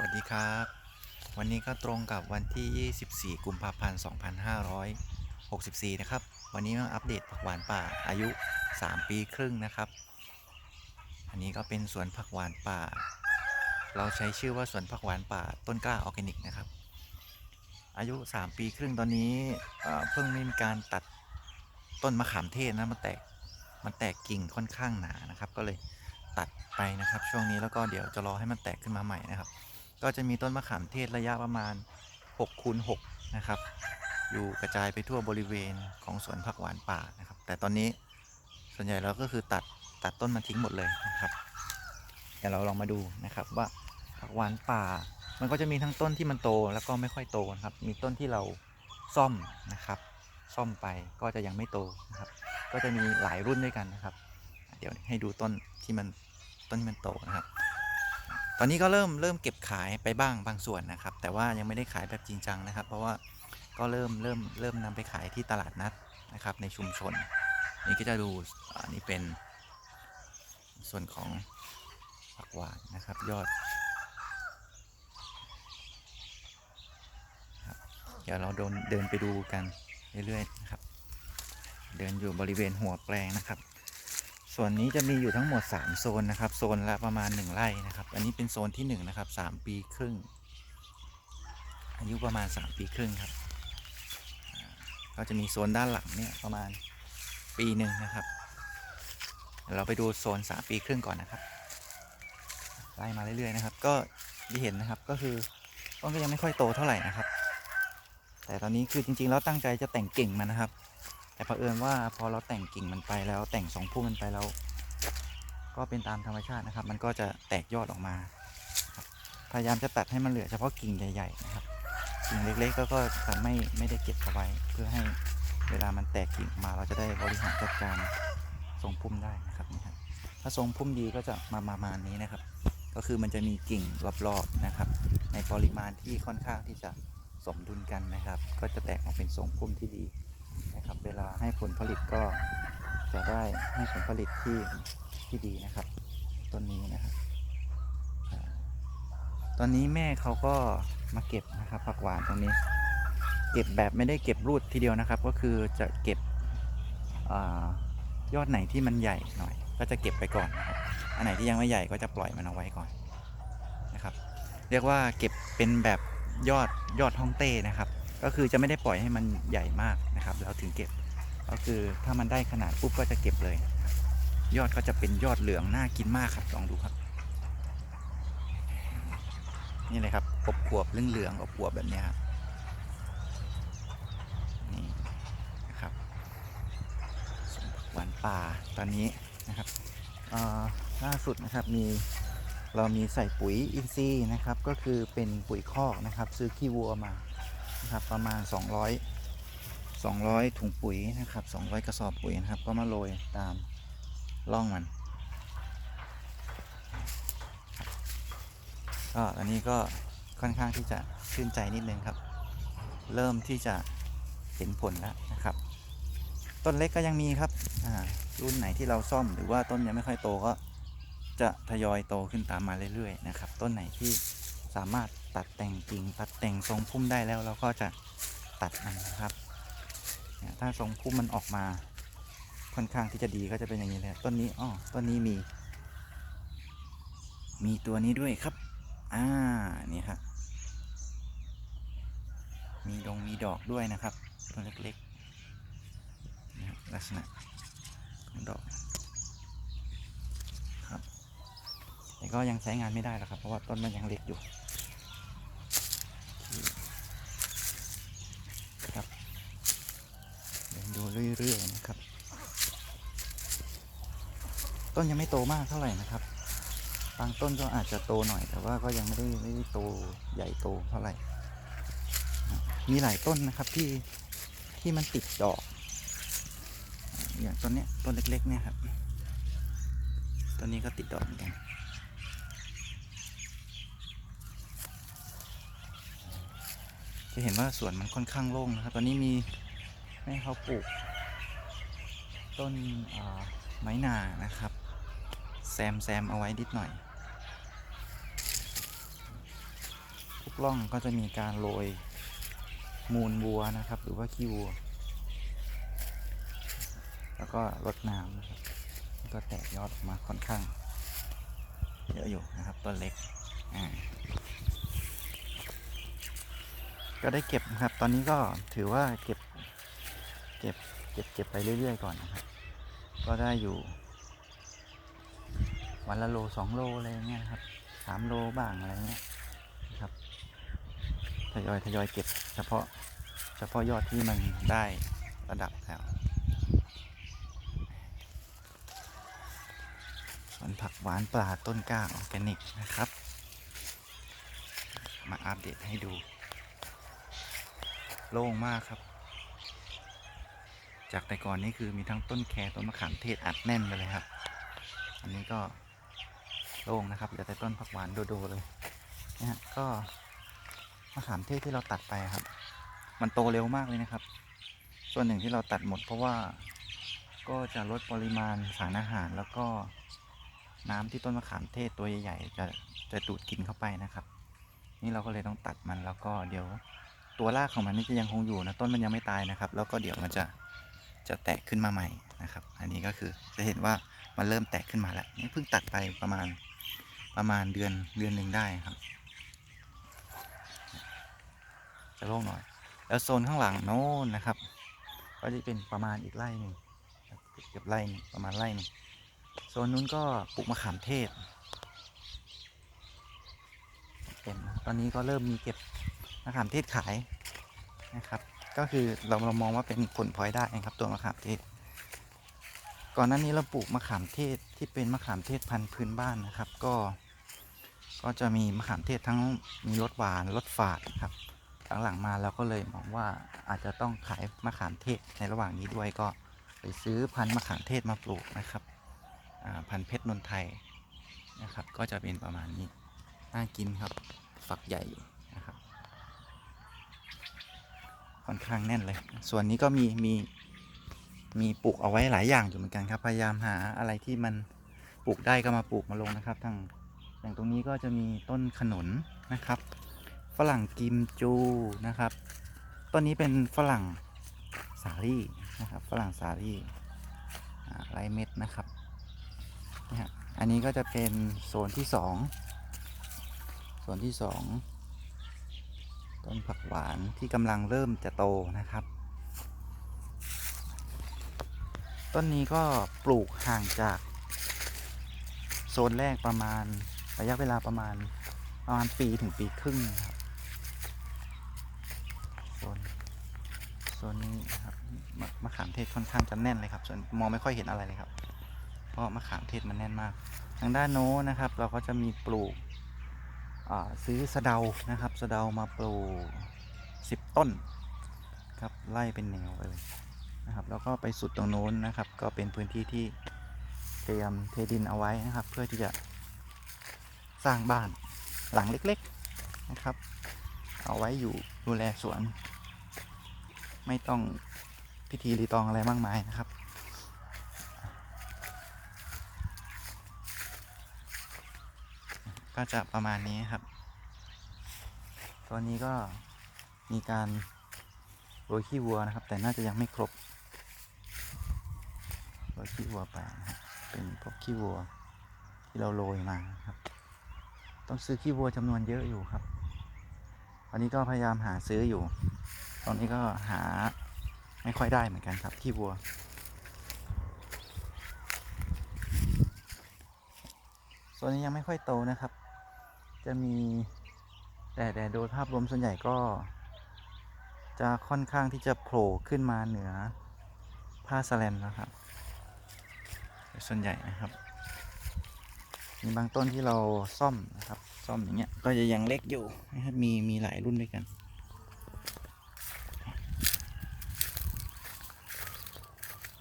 สวัสดีครับ วันนี้ก็ตรงกับวันที่ 24 กุมภาพันธ์ 2564 นะครับ วันนี้มาอัปเดตผักหวานป่าอายุ 3 ปีครึ่งนะครับ อันนี้ก็เป็นสวนผักหวานป่า เราใช้ชื่อว่าสวนผักหวานป่าต้นกล้าออร์แกนิกนะครับ อายุ 3 ปีครึ่งตอนนี้เอ่อเพิ่งมีการตัดต้นมะขามเทศนะมันแตกมันแตกกิ่งค่อนข้างหนานะครับ ก็เลยตัดไปนะครับ ช่วงนี้แล้วก็เดี๋ยวจะรอให้มันแตกขึ้นมาใหม่นะครับ ก็จะมีต้นมะขามเทศระยะประมาณ6คูณ6นะครับ อยู่กระจายไปทั่วบริเวณของสวนผักหวานป่านะครับ แต่ตอนนี้ส่วนใหญ่เราก็คือตัดตัดต้นมันทิ้งหมดเลยนะครับ เดี๋ยวเราลองมาดูนะครับว่าผักหวานป่า มันก็จะมีทั้งต้นที่มันโตแล้วก็ไม่ค่อยโตนะครับ มีต้นที่เราซ่อมนะครับ ซ่อมไปก็จะยังไม่โตนะครับ ก็จะมีหลายรุ่นด้วยกันนะครับ เดี๋ยวให้ดูต้นที่มันต้นที่มันโตนะครับ ตอนนี้ก็เริ่มเริ่มเก็บขายไปบ้างบางส่วนนะครับ แต่ว่ายังไม่ได้ขายแบบจริงจังนะครับ เพราะว่าก็เริ่มเริ่มเริ่มนำไปขายที่ตลาดนัดนะครับ ในชุมชน นี่ก็จะดูอันนี้เป็นส่วนของผักหวานนะครับ ยอดเดี๋ยวเราเดินเดินไปดูกันเรื่อยๆนะครับ เดินอยู่บริเวณหัวแปลงนะครับ ส่วนนี้จะมีอยู่ทั้งหมด 3 โซนนะครับ โซนละประมาณ 1 ไร่นะครับ อันนี้เป็นโซนที่ 1 นะครับ 3 ปีครึ่ง อายุประมาณ 3 ปีครึ่งครับ ก็จะมีโซนด้านหลังเนี่ยประมาณปีหนึ่งนะครับเดี๋ยวเราไปดูโซน 3 ปีครึ่งก่อนนะครับ ไล่มาเรื่อยๆนะครับ ก็ที่เห็นนะครับก็คือต้นก็ยังไม่ค่อยโตเท่าไหร่นะครับ แต่ตอนนี้คือจริงๆแล้วตั้งใจจะแต่งกิ่งมันนะครับ แต่เผอิญว่าพอเราแต่งกิ่งมันไปแล้วแต่งสองพุ่มมันไปแล้ว ก็เป็นตามธรรมชาตินะครับ มันก็จะแตกยอดออกมา พยายามจะตัดให้มันเหลือเฉพาะกิ่งใหญ่ๆนะครับกิ่งเล็กๆ ก็ก็จะไม่ไม่ได้เก็บเอาไว้ เพื่อให้เวลามันแตกกิ่งออกมาเราจะได้บริหารจัดการทรงพุ่มได้นะครับนี่ครับถ้าทรงพุ่มดีก็จะมาประมาณนี้นะครับ ก็คือมันจะมีกิ่งรอบๆนะครับ ในปริมาณที่ค่อนข้างที่จะสมดุลกันนะครับ ก็จะแตกออกเป็นทรงพุ่มที่ดี เวลาให้ผลผลิตก็จะได้ให้ผลผลิตที่ที่ดีนะครับต้นนี้นะครับตอนนี้แม่เขาก็มาเก็บนะครับผักหวานตรงนี้ เก็บแบบไม่ได้เก็บรูดทีเดียวนะครับ ก็คือจะเก็บอยอดไหนที่มันใหญ่หน่อย ก็จะเก็บไปก่อนนะครับอันไหนที่ยังไม่ใหญ่ก็จะปล่อยมันเอาไว้ก่อนนะครับ เรียกว่าเก็บเป็นแบบยอดยอดฮ่องเต้นะครับ ก็คือจะไม่ได้ปล่อยให้มันใหญ่มากนะครับ แล้วถึงเก็บ ก็คือถ้ามันได้ขนาดปุ๊บก็จะเก็บเลย ยอดก็จะเป็นยอดเหลืองน่ากินมากครับลองดูครับ นี่เลยครับกบขวบเหลืองๆอบขวบแบบนี้ครับนี่นะครับหวานป่าตอนนี้นะครับล่าสุดนะครับมีเรามีใส่ปุ๋ยอินทรีย์นะครับ ก็คือเป็นปุ๋ยคอกนะครับ ซื้อขี้วัวมา นะครับ ประมาณ 200 200 ถุงปุ๋ยนะครับ 200 กระสอบปุ๋ยนะครับ ก็มาโรยตามร่องมันก็อันนี้ก็ค่อนข้างที่จะชื่นใจนิดนึงครับ เริ่มที่จะเห็นผลแล้วนะครับ ต้นเล็กก็ยังมีครับอ่ารุ่นไหนที่เราซ่อมหรือว่าต้นยังไม่ค่อยโตก็จะทยอยโตขึ้นตามมาเรื่อยๆนะครับ ต้นไหนที่ สามารถตัดแต่งกิ่งตัดแต่งทรงพุ่มได้แล้วเราก็จะตัดมันนะครับ ถ้าทรงพุ่มมันออกมาค่อนข้างที่จะดีก็จะเป็นอย่างนี้เลยต้นนี้อ้อต้นนี้มี มีตัวนี้ด้วยครับ อ่านี่ครับมีดงมีดอกด้วยนะครับต้นเล็กๆลักษณะของดอกครับแต่ก็ยังใช้งานไม่ได้หรอกครับ เพราะว่าต้นมันยังเล็กอยู่ ครับเดินดูเรื่อยๆนะครับ ต้นยังไม่โตมากเท่าไหร่นะครับ บางต้นก็อาจจะโตหน่อย แต่ว่าก็ยังไม่ได้ไม่ได้โตใหญ่โตเท่าไหร่ มีหลายต้นนะครับที่ที่มันติดดอก อย่างต้นเนี้ยต้นเล็กๆเนี่ยครับต้นนี้ก็ติดดอกเหมือนกันจะเห็นว่าสวนมันค่อนข้างโล่งนะครับ ตอนนี้มีแม่เขาปลูก ต้นไม้นานะครับ ซมแซมเอาไว้นิดหน่อยร่องก็จะมีการโรยมูลวัวนะครับ หรือว่าขี้วัว แล้วก็รดน้ำนะครับก็แตกยอดออกมาค่อนข้าง เยอะอยู่นะครับต้นเล็กอ่าก็ได้เก็บนะครับ ตอนนี้ก็ถือว่าเก็บ เก็บ เก็บ เก็บไปเรื่อย ๆ ก่อนนะครับ ก็ได้อยู่ วันละโลสองโลอะไรเงี้ยนะครับสามโลบ้างอะไรเงี้ยนะครับทยอยทยอยเก็บ เฉพาะเฉพาะยอดที่มันได้ระดับแล้วสวนผักหวานปลาต้นกล้าออร์แกนิกนะครับ มาอัปเดตให้ดู โล่งมากครับ จากแต่ก่อนนี่คือมีทั้งต้นแคต้นมะขามเทศอัดแน่นไปเลยครับ อันนี้ก็ โล่งนะครับเหลือแต่ต้นผักหวานโดๆเลยนะฮะก็มะขามเทศที่เราตัดไปครับ มันโตเร็วมากเลยนะครับ ส่วนหนึ่งที่เราตัดหมด เพราะว่าก็จะลดปริมาณสารอาหารแล้วก็น้ำที่ต้นมะขามเทศตัวใหญ่ๆจะจะดูดกินเข้าไปนะครับ นี่เราก็เลยต้องตัดมันแล้วก็เดี๋ยวตัวรากของมันนี่จะยังคงอยู่นะต้นมันยังไม่ตายนะครับ แล้วก็เดี๋ยวมันจะจะแตกขึ้นมาใหม่นะครับ อันนี้ก็คือจะเห็นว่ามันเริ่มแตกขึ้นมาแล้วนี่เพิ่งตัดไปประมาณ ประมาณเดือนเดือนหนึ่งได้ครับ จะโล่งหน่อย แล้วโซนข้างหลังโน้นนะครับ ก็จะเป็นประมาณอีกไร่หนึ่งเกือบไร่นึ่งประมาณไร่นึ่งโซนนู้นก็ปลูกมะขามเทศเป็นตอนนี้ก็เริ่มมีเก็บมะขามเทศขายนะครับ ก็คือเราเรามองว่าเป็นผลพลอยได้นะครับตัวมะขามเทศ ก่อนหน้านี้เราปลูกมะขามเทศที่เป็นมะขามเทศพันธุ์พื้นบ้านนะครับ ก็ ก็จะมีมะขามเทศทั้งมีรสหวานรสฝาดครับ หลังๆมาเราก็เลยมองว่าอาจจะต้องขายมะขามเทศในระหว่างนี้ด้วยก็ไปซื้อพันธุ์มะขามเทศมาปลูกนะครับพันธุ์เพชรนนทไทยนะครับ ก็จะเป็นประมาณนี้น่ากินครับฝักใหญ่อยู่นะครับ ค่อนข้างแน่นเลย ส่วนนี้ก็มีมี มีปลูกเอาไว้หลายอย่างอยู่เหมือนกันครับ พยายามหาอะไรที่มันปลูกได้ก็มาปลูกมาลงนะครับทั้งอย่างตรงนี้ก็จะมีต้นขนุนนะครับฝรั่งกิมจูนะครับต้นนี้เป็นฝรั่งสาลี่นะครับฝรั่งสาลี่อ่าไรเม็ดนะครับนะฮะอันนี้ก็จะเป็นโซนที่สองโซนที่สองต้นผักหวานที่กำลังเริ่มจะโตนะครับ ต้นนี้ก็ปลูกห่างจากโซนแรกประมาณระยะเวลาประมาณประมาณปีถึงปีครึ่งครับโซนโซนนี้ครับมะมะขามเทศค่อนข้างจะแน่นเลยครับ ส่วนมองไม่ค่อยเห็นอะไรเลยครับ เพราะมะขามเทศมันแน่นมาก ทางด้านโน้นนะครับ เราก็จะมีปลูกซื้อสะเดานะครับ สะเดามาปลูกสิบต้นครับไล่เป็นแนวไปเลย นะครับ แล้วก็ไปสุดตรงโน้นนะครับ ก็เป็นพื้นที่ที่เตรียมเทดินเอาไว้นะครับ เพื่อที่จะสร้างบ้านหลังเล็กๆนะครับ เอาไว้อยู่ดูแลสวน ไม่ต้องพิธีรีตองอะไรมากมายนะครับก็จะประมาณนี้ครับ ตอนนี้ก็มีการโรยขี้วัวนะครับ แต่น่าจะยังไม่ครบ โรยขี้วัวไปนะครับเป็นพวกขี้วัวที่เราโรยมาครับ ต้องซื้อขี้วัวจำนวนเยอะอยู่ครับวันนี้ก็พยายามหาซื้ออยู่ ตอนนี้ก็หาไม่ค่อยได้เหมือนกันครับขี้วัวส่วนนี้ยังไม่ค่อยโตนะครับ จะมีแต่แต่โดยภาพรวมส่วนใหญ่ก็ จะค่อนข้างที่จะโผล่ขึ้นมาเหนือผ้าสแลนนะครับ ส่วนใหญ่นะครับ มีบางต้นที่เราซ่อมนะครับ ซ่อมอย่างเงี้ยก็จะยังเล็กอยู่นะครับมีมีหลายรุ่นด้วยกัน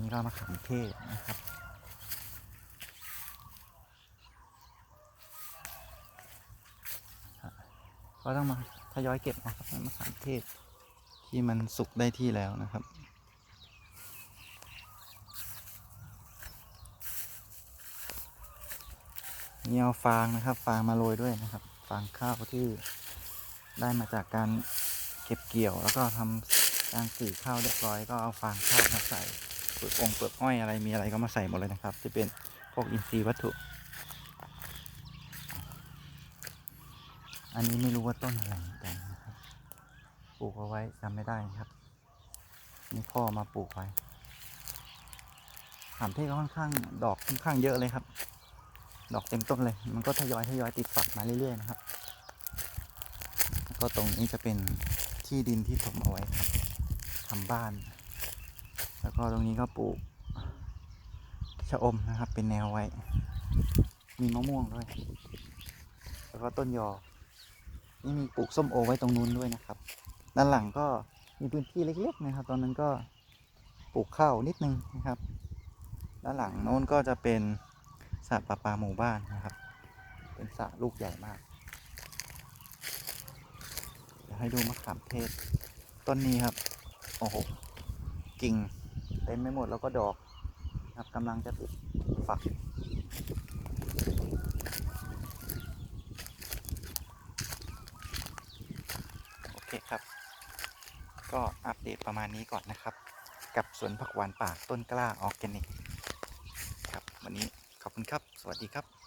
นี่ก็มาขามเทศนะครับก็ต้องมาทยอยเก็บนะครับมะขามเทศที่มันสุกได้ที่แล้วนะครับ นี่เอาฟางนะครับ ฟางมาโรยด้วยนะครับ ฟางข้าวที่ได้มาจากการเก็บเกี่ยวแล้วก็ทำการสีข้าวเรียบร้อยก็เอาฟางข้าวมาใส่เปลือกองเปลือกอ้อยอะไรมีอะไรก็มาใส่หมดเลยนะครับ จะเป็นพวกอินทรีย์วัตถุ อันนี้ไม่รู้ว่าต้นอะไรเหมือนกันนะครับปลูกเอาไว้จำไม่ได้นะครับ นี่พ่อมาปลูกไว้ขามเทศก็ค่อนข้างดอกค่อนข้างเยอะเลยครับ ดอกเต็มต้นเลย มันก็ทยอยทยอยติดฝักมาเรื่อยๆนะครับ แล้วก็ตรงนี้จะเป็นที่ดินที่ถมเอาไว้ครับทำบ้าน แล้วก็ตรงนี้ก็ปลูกชะอมนะครับ เป็นแนวไว้ มีมะม่วงด้วย แล้วก็ต้นยอ นี่มีปลูกส้มโอไว้ตรงนู้นด้วยนะครับ ด้านหลังก็มีพื้นที่เล็กๆนะครับ ตอนนั้นก็ปลูกข้าวนิดนึงนะครับ ด้านหลังโน้นก็จะเป็น ระประปาหมู่บ้านนะครับ เป็นสระลูกใหญ่มากเดี๋ยวให้ดูมะขามเทศ ต้นนี้ครับ โอ้โห กิ่งเต็มไปหมดแล้วก็ดอกครับกำลังจะติดฝักโอเคครับ ก็อัปเดตประมาณนี้ก่อนนะครับ กับสวนผักหวานป่าต้นกล้าออร์แกนิกครับ วันนี้ คุณครับ สวัสดีครับ